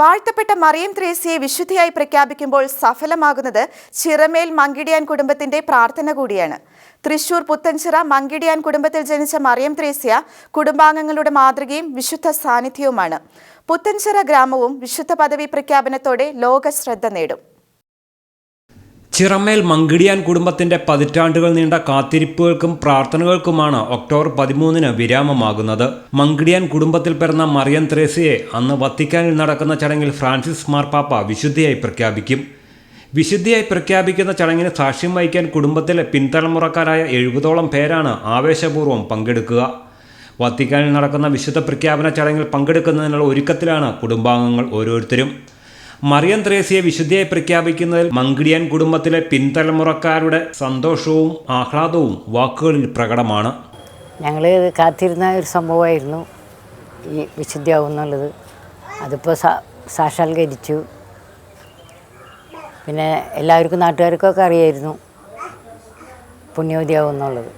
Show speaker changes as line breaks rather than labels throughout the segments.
വാഴ്ത്തപ്പെട്ട മറിയം ത്രേസ്യയെ വിശുദ്ധിയായി പ്രഖ്യാപിക്കുമ്പോൾ സഫലമാകുന്നത് ചിറമേൽ മങ്കിടിയാൻ കുടുംബത്തിന്റെ പ്രാർത്ഥന കൂടിയാണ്. തൃശൂർ പുത്തൻചിറ മങ്കിടിയാൻ കുടുംബത്തിൽ ജനിച്ച മറിയം ത്രേസ്യ കുടുംബാംഗങ്ങളുടെ മാതൃകയും വിശുദ്ധ സാന്നിധ്യവുമാണ്. പുത്തൻചിറ ഗ്രാമവും വിശുദ്ധ പദവി പ്രഖ്യാപനത്തോടെ ലോക ശ്രദ്ധ നേടും.
ചിറമേൽ മങ്കിടിയാൻ കുടുംബത്തിന്റെ പതിറ്റാണ്ടുകൾ നീണ്ട കാത്തിരിപ്പുകൾക്കും പ്രാർത്ഥനകൾക്കുമാണ് ഒക്ടോബർ പതിമൂന്നിന് വിരാമമാകുന്നത്. മങ്കിടിയാൻ കുടുംബത്തിൽ പിറന്ന മറിയം ത്രേസിയെ അന്ന് വത്തിക്കാനിൽ നടക്കുന്ന ചടങ്ങിൽ ഫ്രാൻസിസ് മാർപ്പാപ്പ വിശുദ്ധിയായി പ്രഖ്യാപിക്കും. വിശുദ്ധിയായി പ്രഖ്യാപിക്കുന്ന ചടങ്ങിന് സാക്ഷ്യം വഹിക്കാൻ കുടുംബത്തിലെ പിൻതലമുറക്കാരായ എഴുപതോളം പേരാണ് ആവേശപൂർവം പങ്കെടുക്കുക. വത്തിക്കാനിൽ നടക്കുന്ന വിശുദ്ധ പ്രഖ്യാപന ചടങ്ങിൽ പങ്കെടുക്കുന്നതിനുള്ള ഒരുക്കത്തിലാണ് കുടുംബാംഗങ്ങൾ ഓരോരുത്തരും. മറിയം ത്രേസ്യയെ വിശുദ്ധിയായി പ്രഖ്യാപിക്കുന്നതിൽ മങ്കിടിയൻ കുടുംബത്തിലെ പിൻതലമുറക്കാരുടെ സന്തോഷവും ആഹ്ലാദവും വാക്കുകളിൽ പ്രകടമാണ്.
ഞങ്ങൾ കാത്തിരുന്ന ഒരു സംഭവമായിരുന്നു ഈ വിശുദ്ധിയാവും എന്നുള്ളത്. അതിപ്പോൾ സാ സാക്ഷാത്കരിച്ചു. പിന്നെ എല്ലാവർക്കും നാട്ടുകാർക്കൊക്കെ അറിയായിരുന്നു പുണ്യവതിയാവും എന്നുള്ളത്.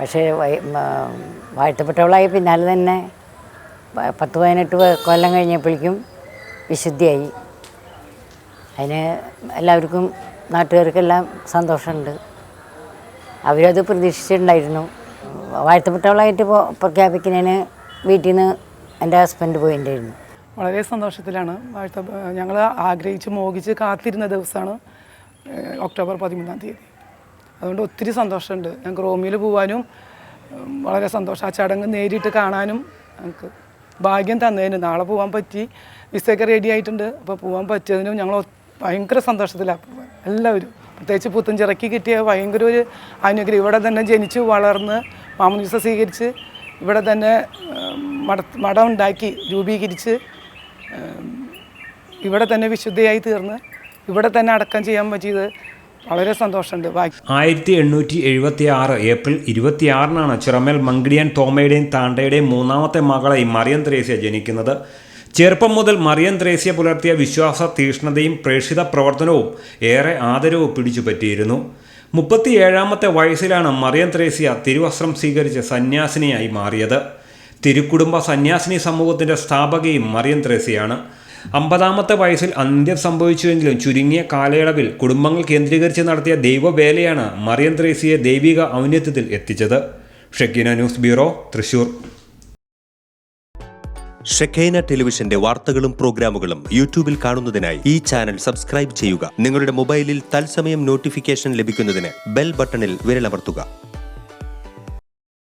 പക്ഷേ വാഴ്ത്തപ്പെട്ടവളായി പിന്നാലെ തന്നെ പത്ത് പതിനെട്ട് കൊല്ലം കഴിഞ്ഞപ്പോഴേക്കും വിശുദ്ധിയായി. അതിന് എല്ലാവർക്കും നാട്ടുകാർക്കെല്ലാം സന്തോഷമുണ്ട്. അവരത് പ്രതീക്ഷിച്ചിട്ടുണ്ടായിരുന്നു. വാഴ്ത്തപ്പെട്ടവളായിട്ട് പ്രഖ്യാപിക്കുന്നതിന് വീട്ടിൽ നിന്ന് എന്റെ ഹസ്ബൻഡ് പോയിട്ടുണ്ടായിരുന്നു
വളരെ സന്തോഷത്തിലാണ്. വാഴ്ത്ത ഞങ്ങൾ ആഗ്രഹിച്ച് മോഹിച്ച് കാത്തിരുന്ന ദിവസമാണ് ഒക്ടോബർ പതിമൂന്നാം തീയതി. അതുകൊണ്ട് ഒത്തിരി സന്തോഷമുണ്ട്. ഞങ്ങൾക്ക് റോമിൽ പോകാനും വളരെ സന്തോഷം. ആ ചടങ്ങ് നേരിട്ട് കാണാനും ഞങ്ങൾക്ക് ഭാഗ്യം തന്നതിന്. നാളെ പോകാൻ പറ്റി. വിസയൊക്കെ റെഡി ആയിട്ടുണ്ട്. അപ്പോൾ പോകാൻ പറ്റിയതിനും ഞങ്ങൾ ഭയങ്കര സന്തോഷത്തിലാണ് എല്ലാവരും. പ്രത്യേകിച്ച് പുത്തഞ്ചിറക്കി കിട്ടിയ ഭയങ്കര ഒരു അനുഗ്രഹം. ഇവിടെ തന്നെ ജനിച്ച് വളർന്ന് മാമൂസ സ്വീകരിച്ച് ഇവിടെ തന്നെ മട മഠം ഉണ്ടാക്കി രൂപീകരിച്ച് ഇവിടെ തന്നെ വിശുദ്ധയായി തീർന്ന് ഇവിടെ തന്നെ അടക്കം ചെയ്യാൻ പറ്റിയത് വളരെ സന്തോഷമുണ്ട്.
ആയിരത്തി എണ്ണൂറ്റി എഴുപത്തി ആറ് ഏപ്രിൽ ഇരുപത്തിയാറിനാണ് ചിറമേൽ മങ്കിടിയൻ തോമയുടെയും താണ്ടയുടെയും മൂന്നാമത്തെ മകളായി മറിയം ത്രേസ്യ ജനിക്കുന്നത്. ചെറുപ്പം മുതൽ മറിയം ത്രേസ്യ പുലർത്തിയ വിശ്വാസ തീഷ്ണതയും പ്രേക്ഷിത പ്രവർത്തനവും ഏറെ ആദരവ് പിടിച്ചുപറ്റിയിരുന്നു മുപ്പത്തിയേഴാമത്തെ വയസ്സിലാണ് മറിയം ത്രേസ്യ തിരുവസ്ത്രം സ്വീകരിച്ച് സന്യാസിനിയായി മാറിയത്. തിരുക്കുടുംബ സന്യാസിനി സമൂഹത്തിന്റെ സ്ഥാപകയും മറിയം ത്രേസ്യയാണ്. അമ്പതാമത്തെ വയസ്സിൽ അന്ത്യം സംഭവിച്ചുവെങ്കിലും ചുരുങ്ങിയ കാലയളവിൽ കുടുംബങ്ങൾ കേന്ദ്രീകരിച്ച് നടത്തിയ ദൈവവേലയാണ് മറിയം ത്രേസിയെ ദൈവിക ഔന്നത്യത്തിൽ എത്തിച്ചത്. Shekinah news bureau Thrissur.
Shekinah ടെലിവിഷന്റെ വാർത്തകളും പ്രോഗ്രാമുകളും യൂട്യൂബിൽ കാണുന്നതിനായി ഈ ചാനൽ സബ്സ്ക്രൈബ് ചെയ്യുക. നിങ്ങളുടെ മൊബൈലിൽ തത്സമയം നോട്ടിഫിക്കേഷൻ ലഭിക്കുന്നതിന് ബെൽ ബട്ടണിൽ വിരലമർത്തുക.